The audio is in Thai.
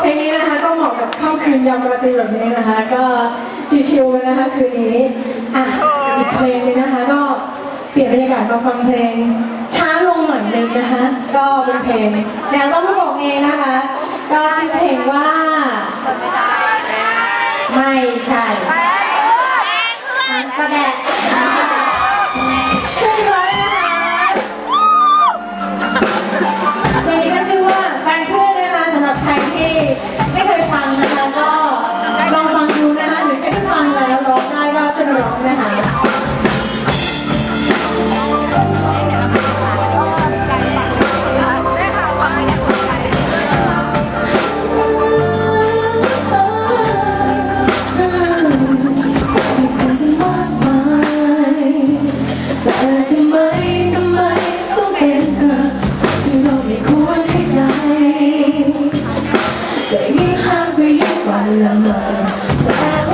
เพลงนี้นะคะก็เหมาะกับค่ำคืนยามราตรีแบบนี้นะคะ ก็ชิวๆกันนะคะคืนนี้อะอีกเพลงนึงนะคะ ก็เปลี่ยนบรรยากาศมาฟังเพลง ช้าลงหน่อยนึงนะคะ ก็เป็นเพลงแนวต้องผู้บอกเองนะคะ ก็ชื่อเพลงว่า ไม่ใช่กระแดะช่วยด้วยนะคะ ทำไมทำไมต้องเป็นเธอที่เราไม่ควรให้ใจแต่ยิ่งห้ามก็ยิ่งฝันละเมอ